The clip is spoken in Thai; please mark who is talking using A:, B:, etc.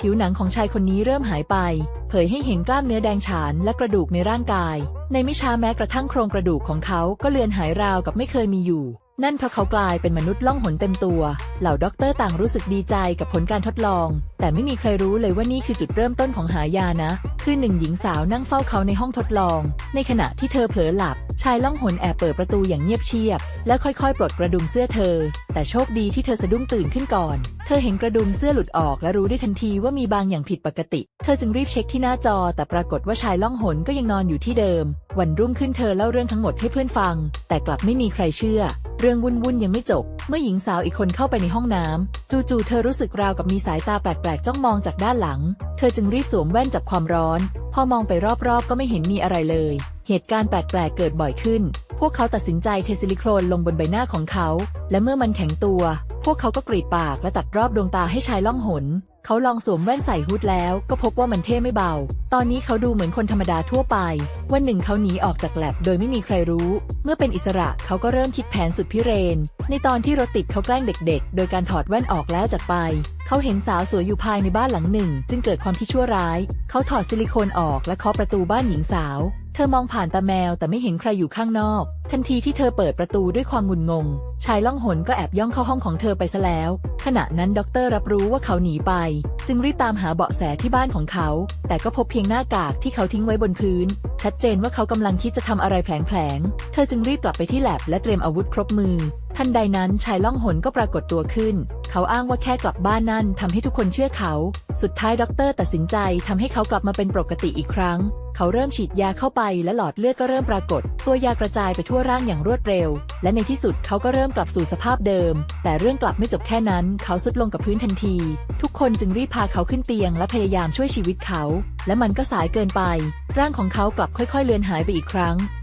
A: ผิวหนังของชายคนนี้เริ่มหายไป เผยให้เห็นกล้ามเนื้อแดงฉานและกระดูกในร่างกาย ในไม่ช้าแม้กระทั่งโครงกระดูกของเขาก็เลือนหายราวกับไม่เคยมีอยู่ นั่นเพราะเขากลายเป็นมนุษย์ล่องหนเต็มตัว เหล่าด็อกเตอร์ต่างรู้สึกดีใจกับผลการทดลอง แต่ไม่มีใครรู้เลยว่านี่คือจุดเริ่มต้นของหายานะ คือหนึ่งหญิงสาวนั่งเฝ้าเขาในห้องทดลอง ในขณะที่เธอเผลอหลับ ชายล่องหนแอบเปิดประตูอย่างเงียบเชียบ แล้วค่อยๆ ปลดกระดุมเสื้อเธอ แต่โชคดีที่เธอสะดุ้งตื่นขึ้นก่อน ธอเห็นกระดุมเสื้อหลุดออกและรู้ได้ทันทีว่ามีบางอย่างผิดปกติ เธอจึงรีบเช็คที่หน้าจอ แต่ปรากฏว่าชายล่องหนก็ยังนอนอยู่ที่เดิม วันรุ่งขึ้นเธอเล่าเรื่องทั้งหมดให้เพื่อนฟัง แต่กลับไม่มีใครเชื่อ เรื่องวุ่นๆยังไม่จบ เมื่อหญิงสาวอีกคนเข้าไปในห้องน้ำจู่ๆเธอรู้สึกราวกับมีสายตาแปลกๆจ้องมองจากด้านหลัง เธอจึงรีบสวมแว่นจับความร้อน พอมองไปรอบๆ ก็ไม่เห็นมีอะไรเลย เหตุการณ์แปลกๆเกิดบ่อยขึ้น พวกเขาตัดสินใจเทซิลิโครนลงบนใบหน้าของเขา และเมื่อมันแข็งตัว พวกเขาก็กรีดปากและตัดรอบดวงตาให้ชายล่องหน เขาลองสวมแว่นใส่ฮูดแล้วก็พบว่ามันเท่ไม่เบา ตอนนี้เขาดูเหมือนคนธรรมดาทั่วไป วันหนึ่งเขาหนีออกจากแลบโดยไม่มีใครรู้ เมื่อเป็นอิสระเขาก็เริ่มคิดแผนสุดพิเรน ในตอนที่รถติดเขาแกล้งเด็ก ๆ โดยการถอดแว่นออกแล้วจากไป เขาเห็นสาวสวยอยู่ภายในบ้านหลังหนึ่ง จึงเกิดความคิดชั่วร้าย เขาถอดซิลิโคนออกและเคาะประตูบ้านหญิงสาว ธอมองผ่านตาแมวแต่ไม่เห็นใครอยู่ข้างนอก ทันทีที่เธอเปิดประตูด้วยความงุนงง ชายล่องหนก็แอบย่องเข้าห้องของเธอไปซะแล้ว ขณะนั้นด็อกเตอร์รับรู้ว่าเขาหนีไป จึงรีบตามหาเบาะแสที่บ้านของเขา แต่ก็พบเพียงหน้ากากที่เขาทิ้งไว้บนพื้น ชัดเจนว่าเขากำลังคิดจะทำอะไรแผลงๆ เธอจึงรีบกลับไปที่แลบและเตรียมอาวุธครบมือ ทันใดนั้นชายล่องหนก็ปรากฏตัวขึ้น เขาอ้างว่าแค่กลับบ้านนั่นทำให้ทุกคนเชื่อเขาสุดท้ายด็อกเตอร์ตัดสินใจทำให้เขากลับมาเป็นปกติอีกครั้ง เขาเริ่มฉีดยาเข้าไปและหลอดเลือดก็เริ่มปรากฏ ตัวยากระจายไปทั่วร่างอย่างรวดเร็ว และในที่สุดเขาก็เริ่มกลับสู่สภาพเดิม แต่เรื่องกลับไม่จบแค่นั้น เขาสุดลงกับพื้นทันที ทุกคนจึงรีบพาเขาขึ้นเตียงและพยายามช่วยชีวิตเขา และมันก็สายเกินไป ร่างของเขากลับค่อย ๆ เลือนหายไปอีกครั้ง